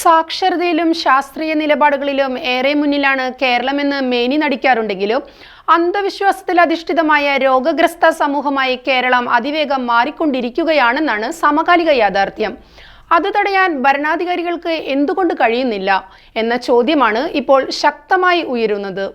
സാക്ഷരതയിലും ശാസ്ത്രീയ നിലപാടുകളിലും ഏറെ മുന്നിലാണ് കേരളമെന്ന് മേനി നടിക്കാറുണ്ടെങ്കിലും അന്ധവിശ്വാസത്തിൽ അധിഷ്ഠിതമായ രോഗഗ്രസ്ത സമൂഹമായി കേരളം അതിവേഗം മാറിക്കൊണ്ടിരിക്കുകയാണെന്നാണ് സമകാലിക യാഥാർത്ഥ്യം. അത് തടയാൻ ഭരണാധികാരികൾക്ക് എന്തുകൊണ്ട് കഴിയുന്നില്ല? എന്ന ചോദ്യമാണ് ഇപ്പോൾ ശക്തമായി ഉയരുന്നത്.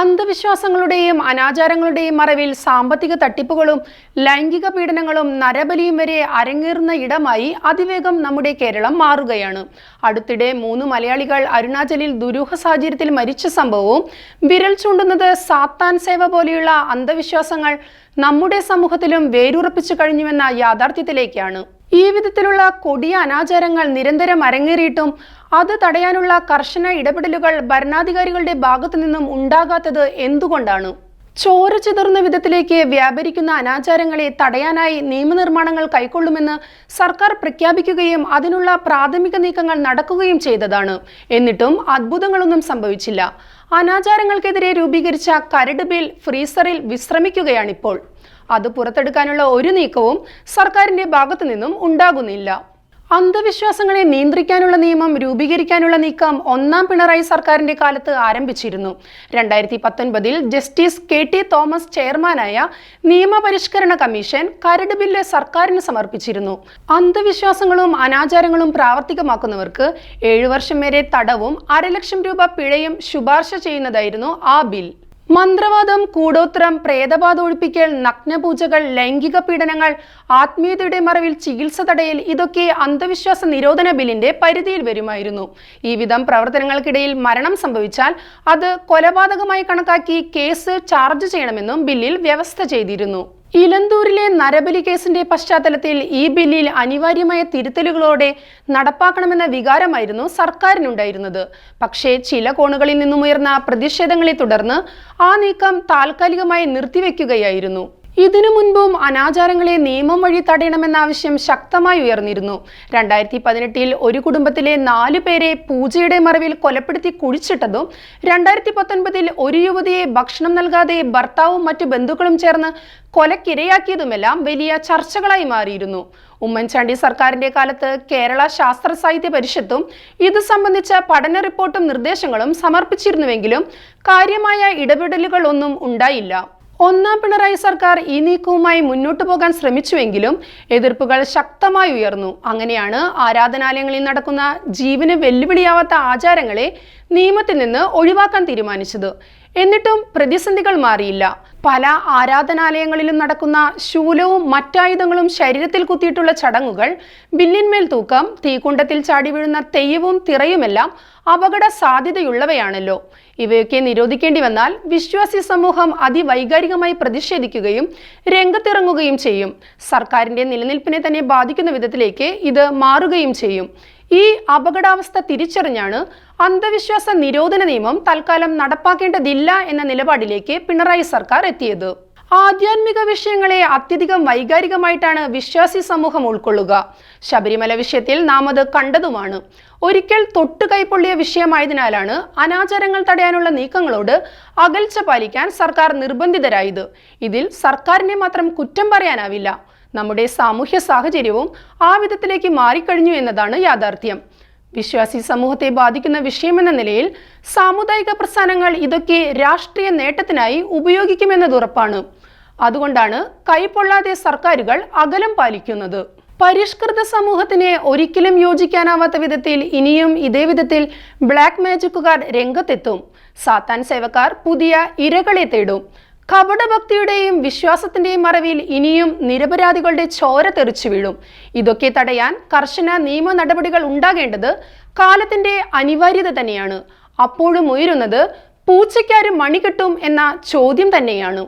അന്ധവിശ്വാസങ്ങളുടെയും അനാചാരങ്ങളുടെയും മറവിൽ സാമ്പത്തിക തട്ടിപ്പുകളും ലൈംഗിക പീഡനങ്ങളും നരബലിയും വരെ അരങ്ങേറുന്ന ഇടമായി അതിവേഗം നമ്മുടെ കേരളം മാറുകയാണ്. അടുത്തിടെ മൂന്ന് മലയാളികൾ അരുണാചലിൽ ദുരൂഹ സാഹചര്യത്തിൽ മരിച്ച സംഭവവും വിരൽ ചൂണ്ടുന്നത് സാത്താൻ സേവ പോലെയുള്ള അന്ധവിശ്വാസങ്ങൾ നമ്മുടെ സമൂഹത്തിലും വേരുറപ്പിച്ചു കഴിഞ്ഞുവെന്ന യാഥാർത്ഥ്യത്തിലേക്കാണ്. ഈ വിധത്തിലുള്ള കൊടിയ അനാചാരങ്ങൾ നിരന്തരം അരങ്ങേറിയിട്ടും അത് തടയാനുള്ള കർശന ഇടപെടലുകൾ ഭരണാധികാരികളുടെ ഭാഗത്തു നിന്നും ഉണ്ടാകാത്തത് എന്തുകൊണ്ടാണ്? ചോര ചിതറുന്ന വിധത്തിലേക്ക് വ്യാപരിക്കുന്ന അനാചാരങ്ങളെ തടയാനായി നിയമനിർമ്മാണങ്ങൾ കൈക്കൊള്ളുമെന്ന് സർക്കാർ പ്രഖ്യാപിക്കുകയും അതിനുള്ള പ്രാഥമിക നീക്കങ്ങൾ നടക്കുകയും ചെയ്തതാണ്. എന്നിട്ടും അത്ഭുതങ്ങളൊന്നും സംഭവിച്ചില്ല. അനാചാരങ്ങൾക്കെതിരെ രൂപീകരിച്ച കരട് ബിൽ ഫ്രീസറിൽ വിശ്രമിക്കുകയാണിപ്പോൾ. അത് പുറത്തെടുക്കാനുള്ള ഒരു നീക്കവും സർക്കാരിന്റെ ഭാഗത്തു നിന്നും ഉണ്ടാകുന്നില്ല. അന്ധവിശ്വാസങ്ങളെ നിയന്ത്രിക്കാനുള്ള നിയമം രൂപീകരിക്കാനുള്ള നീക്കം ഒന്നാം പിണറായി സർക്കാരിന്റെ കാലത്ത് ആരംഭിച്ചിരുന്നു. രണ്ടായിരത്തി പത്തൊൻപതിൽ ജസ്റ്റിസ് കെ ടി തോമസ് ചെയർമാനായ നിയമപരിഷ്കരണ കമ്മീഷൻ കരട് ബില്ല് സർക്കാരിന് സമർപ്പിച്ചിരുന്നു. അന്ധവിശ്വാസങ്ങളും അനാചാരങ്ങളും പ്രാവർത്തികമാക്കുന്നവർക്ക് ഏഴു വർഷം വരെ തടവും അരലക്ഷം രൂപ പിഴയും ശുപാർശ ചെയ്യുന്നതായിരുന്നു ആ ബിൽ. മന്ത്രവാദം കൂടോത്രം പ്രേതബാധ ഒഴിപ്പിക്കൽ നഗ്നപൂജകൾ ലൈംഗിക പീഡനങ്ങൾ ആത്മീയതയുടെ മറവിൽ ചികിത്സ തടയൽ ഇതൊക്കെ അന്ധവിശ്വാസ നിരോധന ബില്ലിന്റെ പരിധിയിൽ വരുമായിരുന്നു. ഈ വിധം പ്രവർത്തനങ്ങൾക്കിടയിൽ മരണം സംഭവിച്ചാൽ അത് കൊലപാതകമായി കണക്കാക്കി കേസ് ചാർജ് ചെയ്യണമെന്നും ബില്ലിൽ വ്യവസ്ഥ ചെയ്തിരുന്നു. ഇലന്തൂരിലെ നരബലി കേസിന്റെ പശ്ചാത്തലത്തിൽ ഈ ബില്ലിൽ അനിവാര്യമായ തിരുത്തലുകളോടെ നടപ്പാക്കണമെന്ന വികാരമായിരുന്നു സർക്കാരിനുണ്ടായിരുന്നത്. പക്ഷേ ചില കോണുകളിൽ നിന്നും ഉയർന്ന പ്രതിഷേധങ്ങളെ തുടർന്ന് ആ നീക്കം താൽക്കാലികമായി നിർത്തിവെക്കുകയായിരുന്നു. ഇതിനു മുൻപും അനാചാരങ്ങളെ നിയമം വഴി തടയണമെന്ന ആവശ്യം ശക്തമായി ഉയർന്നിരുന്നു. രണ്ടായിരത്തി പതിനെട്ടിൽ ഒരു കുടുംബത്തിലെ നാലു പേരെ പൂജയുടെ മറവിൽ കൊലപ്പെടുത്തി കുഴിച്ചിട്ടതും രണ്ടായിരത്തി പത്തൊൻപതിൽ ഒരു യുവതിയെ ഭക്ഷണം നൽകാതെ ഭർത്താവും മറ്റു ബന്ധുക്കളും ചേർന്ന് കൊലക്കിരയാക്കിയതുമെല്ലാം വലിയ ചർച്ചകളായി മാറിയിരുന്നു. ഉമ്മൻചാണ്ടി സർക്കാരിന്റെ കാലത്ത് കേരള ശാസ്ത്ര സാഹിത്യ പരിഷത്തും ഇത് സംബന്ധിച്ച പഠന റിപ്പോർട്ടും നിർദ്ദേശങ്ങളും സമർപ്പിച്ചിരുന്നുവെങ്കിലും കാര്യമായ ഇടപെടലുകളൊന്നും ഉണ്ടായില്ല. ഒന്നാം പിണറായി സർക്കാർ ഈ നീക്കവുമായി മുന്നോട്ടു പോകാൻ ശ്രമിച്ചുവെങ്കിലും എതിർപ്പുകൾ ശക്തമായി ഉയർന്നു. അങ്ങനെയാണ് ആരാധനാലയങ്ങളിൽ നടക്കുന്ന ജീവന് വെല്ലുവിളിയാവാത്ത ആചാരങ്ങളെ നിയമത്തിൽ നിന്ന് ഒഴിവാക്കാൻ തീരുമാനിച്ചത്. എന്നിട്ടും പ്രതിസന്ധികൾ മാറിയില്ല. പല ആരാധനാലയങ്ങളിലും നടക്കുന്ന ശൂലവും മറ്റായുധങ്ങളും ശരീരത്തിൽ കുത്തിയിട്ടുള്ള ചടങ്ങുകൾ ബില്ലിന്മേൽ തൂക്കം തീക്കുണ്ടത്തിൽ ചാടി വീഴുന്ന തെയ്യവും തിറയുമെല്ലാം അപകട സാധ്യതയുള്ളവയാണല്ലോ ഇവയൊക്കെ നിരോധിക്കേണ്ടി വന്നാൽ വിശ്വാസി സമൂഹം അതിവൈകാരികമായി പ്രതിഷേധിക്കുകയും രംഗത്തിറങ്ങുകയും ചെയ്യും. സർക്കാരിന്റെ നിലനിൽപ്പിനെ തന്നെ ബാധിക്കുന്ന വിധത്തിലേക്ക് ഇത് മാറുകയും ചെയ്യും. ഈ അപകടാവസ്ഥ തിരിച്ചറിഞ്ഞാണ് അന്ധവിശ്വാസ നിരോധന നിയമം തൽക്കാലം നടപ്പാക്കേണ്ടതില്ല എന്ന നിലപാടിലേക്ക് പിണറായി സർക്കാർ എത്തിയത്. ആധ്യാത്മിക വിഷയങ്ങളെ അത്യധികം വൈകാരികമായിട്ടാണ് വിശ്വാസി സമൂഹം ഉൾക്കൊള്ളുക. ശബരിമല വിഷയത്തിൽ നാം അത് കണ്ടതുമാണ്. ഒരിക്കൽ തൊട്ടു കൈപ്പൊള്ളിയ വിഷയമായതിനാലാണ് അനാചാരങ്ങൾ തടയാനുള്ള നീക്കങ്ങളോട് അകൽച്ച പാലിക്കാൻ സർക്കാർ നിർബന്ധിതരായത്. ഇതിൽ സർക്കാരിനെ മാത്രം കുറ്റം പറയാനാവില്ല. നമ്മുടെ സാമൂഹ്യ സാഹചര്യവും ആ വിധത്തിലേക്ക് മാറിക്കഴിഞ്ഞു എന്നതാണ് യാഥാർത്ഥ്യം. വിശ്വാസി സമൂഹത്തെ ബാധിക്കുന്ന വിഷയമെന്ന നിലയിൽ സാമുദായിക പ്രസ്ഥാനങ്ങൾ ഇതൊക്കെ രാഷ്ട്രീയ നേട്ടത്തിനായി ഉപയോഗിക്കുമെന്നത് ഉറപ്പാണ്. അതുകൊണ്ടാണ് കൈപൊള്ളാതെ സർക്കാരുകൾ അകലം പാലിക്കുന്നത്. പരിഷ്കൃത സമൂഹത്തിന് ഒരിക്കലും യോജിക്കാനാവാത്ത വിധത്തിൽ ഇനിയും ഇതേ വിധത്തിൽ ബ്ലാക്ക് മാജിക്കുകാർ രംഗത്തെത്തും. സാത്താൻ സേവക്കാർ പുതിയ ഇരകളെ തേടും. കപടഭക്തിയുടെയും വിശ്വാസത്തിന്റെയും മറവിൽ ഇനിയും നിരപരാധികളുടെ ചോര തെറിച്ചു വീഴും. ഇതൊക്കെ തടയാൻ കർശന നിയമ നടപടികൾ ഉണ്ടാകേണ്ടത് കാലത്തിന്റെ അനിവാര്യത തന്നെയാണ്. അപ്പോഴും ഉയരുന്നത് പൂച്ചയ്ക്കാരും മണി കിട്ടും എന്ന ചോദ്യം തന്നെയാണ്.